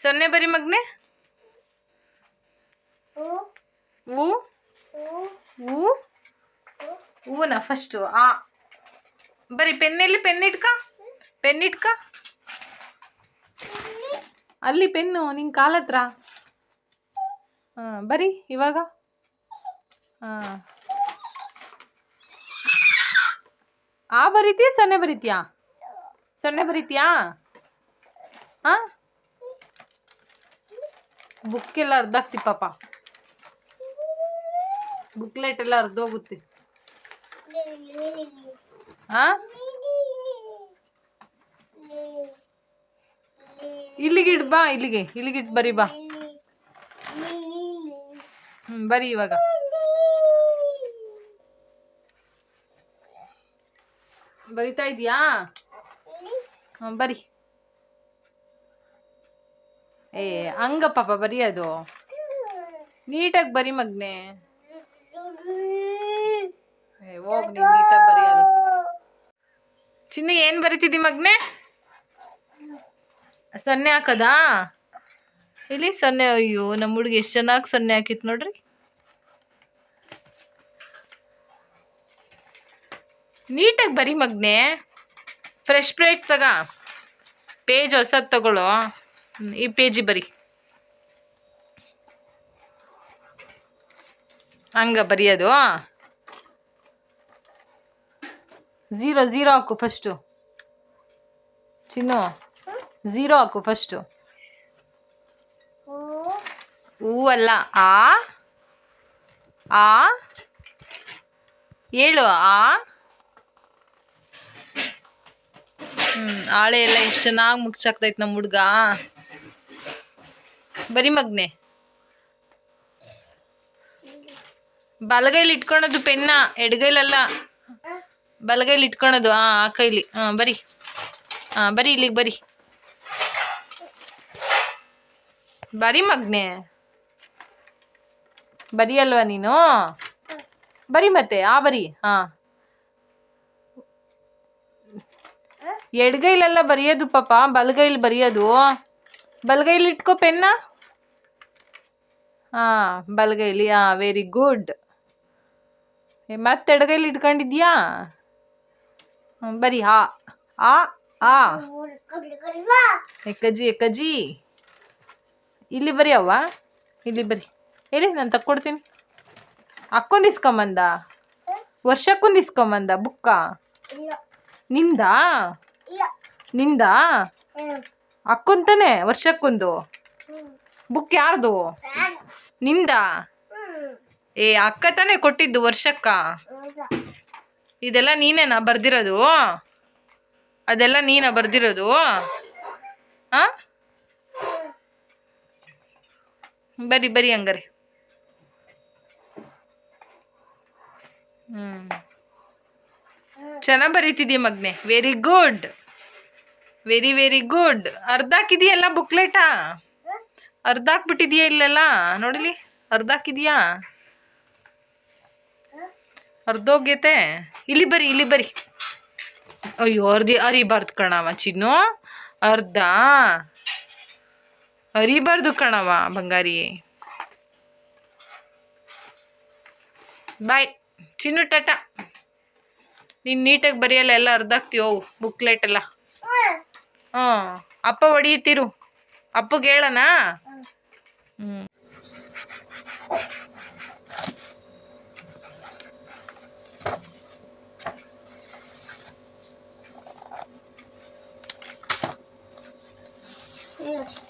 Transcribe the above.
ಸೊನ್ನೆ ಬರಿ ಮಗ್ನೆ? ಹೂವನ ಫಸ್ಟು ಆ. ಬರಿ ಪೆನ್ನೆಲ್ಲಿ ಪೆನ್ ಇಟ್ಕ. ಪೆನ್ ಇಟ್ಕ. ಅಲ್ಲಿ ಪೆನ್ನು ನಿನ್ನ ಕಾಲ ಹತ್ರ? ಹಾಂ ಬರಿ ಇವಾಗ. ಹಾಂ. ಆ ಬರೀತೀಯ ಸೊನ್ನೆ ಬರೀತೀಯಾ? ಸೊನ್ನೆ ಬರೀತೀಯಾ? ಹಾಂ? ಬುಕ್ಕೆಲ್ಲ ಆಗ್ತಿ ಪಾಪ. ಬುಕ್ಲೆಟ್ ಎಲ್ಲ ಅರ್ಧೋಗುತ್ತೆ. ಹಾಂ ಇಲ್ಲಿಗೆ ಇಡ್ ಬಾ, ಇಲ್ಲಿಗೆ ಇಲ್ಲಿಗೆ ಇಟ್ ಬರಿ ಬಾ. ಹ್ಮ್, ಬರಿ ಇವಾಗ. ಬರಿತಾ ಇದೀಯಾ? ಹಾಂ ಬರಿ. ಏ, ಹಂಗ ಪಾಪ ಅದು. ನೀಟಾಗಿ ಬರಿ ಮಗ್ನೆ. ಹೋಗ್ ನೀಟಾಗಿ ಚಿನ್ನ, ಏನು ಬರಿತಿದ್ದಿ ಮಗ್ನೆ? ಸೊನ್ನೆ ಹಾಕದಾ? ಇಲ್ಲಿ ಸೊನ್ನೆ? ಅಯ್ಯೋ ನಮ್ಮ ಹುಡುಗಿ ಎಷ್ಟು ಚೆನ್ನಾಗಿ ಸೊನ್ನೆ ಹಾಕಿತ್ತು ನೋಡ್ರಿ. ನೀಟಾಗಿ ಬರಿ ಮಗ್ನೆ. ಫ್ರೆಶ್ ಫ್ರೆಶ್ ತಗ. ಪೇಜ್ ಹೊಸದು ತಗೊಳ್ಳೋ ಈ ಪೇಜಿ ಬರಿ. ಹಂಗ ಬರೆಯೋದು ಝೀರೋ ಝೀರೋ ಹಾಕು ಫಸ್ಟು ಚಿನ್ನು ಝೀರೋ ಹಾಕು ಫಸ್ಟು ಹೂ ಹೂ ಅಲ್ಲ, ಆ? ಆ? ಹೇಳು ಆ? ಹ್ಞೂ ಆಳೆ ಎಲ್ಲ ಎಷ್ಟು ಚೆನ್ನಾಗಿ ಮುಗ್ಸಾಕ್ತೈತೆ ನಮ್ಮ ಹುಡ್ಗ ಬರಿ ಮಗ್ನೆ. ಬಲಗೈಲಿ ಇಟ್ಕೊಳೋದು ಪೆನ್ನ, ಎಡಗೈಲಲ್ಲ. ಬಲಗೈಲಿ ಇಟ್ಕೊಳೋದು ಹಾಂ ಆ ಕೈಲಿ. ಹಾಂ ಬರಿ. ಹಾಂ ಬರಿ ಇಲ್ಲಿಗೆ ಬರಿ. ಬರಿ ಮಗ್ನೆ. ಬರಿಯಲ್ವಾ ನೀನು? ಬರಿ ಮತ್ತೆ, ಆ ಬರಿ ಹಾಂ ಎಡ್ಗೈಲೆಲ್ಲ ಬರೆಯೋದು ಪಾಪ, ಬಲಗೈಲಿ ಬರೆಯೋದು. ಬಲಗೈಲಿ ಇಟ್ಕೋ ಪೆನ್ನ. ಹಾಂ ಬಲಗೈಲಿ. ಹಾಂ ವೆರಿ ಗುಡ್ ಮತ್ತೆ ಎಡಗೈಲಿ ಇಟ್ಕೊಂಡಿದ್ಯಾ? ಬರಿ ಆ ಆ ಆ. ಎಕ್ಕಜಿ ಎಕ್ಕಜಿ ಇಲ್ಲಿ ಬರಿ ಅವ್ವ. ಇಲ್ಲಿ ಬರಿ. ಹೇಳಿ ನಾನು ತಕ್ಕೊಡ್ತೀನಿ. ಅಕ್ಕೊಂದು ಇಸ್ಕೊಂಬಂದ? ವರ್ಷಕ್ಕೊಂದು ಇಸ್ಕೊಂಬಂದ ಬುಕ್ಕ? ನಿಂದ? ನಿಂದ? ಅಕ್ಕೊಂತಾನೆ ವರ್ಷಕ್ಕೊಂದು? ಬುಕ್ ಯಾರ್ದು? ನಿಂದ? ಏ, ಅಕ್ಕ ತಾನೇ ಕೊಟ್ಟಿದ್ದು ವರ್ಷಕ್ಕ. ಇದೆಲ್ಲ ನೀನೇನಾ ಬರ್ದಿರೋದು? ಅದೆಲ್ಲ ನೀನಾ ಬರ್ದಿರೋದು? ಆ? ಬರಿ ಬರಿ ಹಂಗಾರೆ. ಹ್ಮ್. ಚೆನ್ನಾಗಿ ಬರೀತಿದ್ಯ ಮಗ್ನೆ? Very good very very good ಅರ್ಧ ಹಾಕಿದೀಯಲ್ಲ ಬುಕ್ಲೆಟಾ? ಅರ್ಧ ಹಾಕ್ಬಿಟ್ಟಿದ್ಯಾ ಇಲ್ಲೆಲ್ಲ? ನೋಡಿಲಿ ಅರ್ಧ ಹಾಕಿದ್ಯಾ ಅರ್ಧೋಗೈತೆ ಇಲ್ಲಿ ಬರಿ ಇಲ್ಲಿ ಬರಿ. ಅಯ್ಯೋ ಅರ್ಧಿ ಅರಿಬಾರ್ದು ಕಣವ ಚಿನ್ನು. ಅರ್ಧ. ಅರಿಬಾರ್ದು ಕಣವ ಬಂಗಾರಿ. ಬಾಯ್. ಚಿನ್ನು ಟಟ. ನೀನು ನೀಟಾಗಿ ಬರೆಯಲ್ಲ ಎಲ್ಲ ಅರ್ಧ ಹಾಕ್ತೀವಿ ಹೋಗು ಬುಕ್ಲೆಟ್ ಎಲ್ಲ ಹ್ಞೂ ಅಪ್ಪ ಹೊಡಿಯುತ್ತಿರು ಅಪ್ಪಗೆ ಹೇಳಣ ಹ್ಞೂ ಹ್ಮ್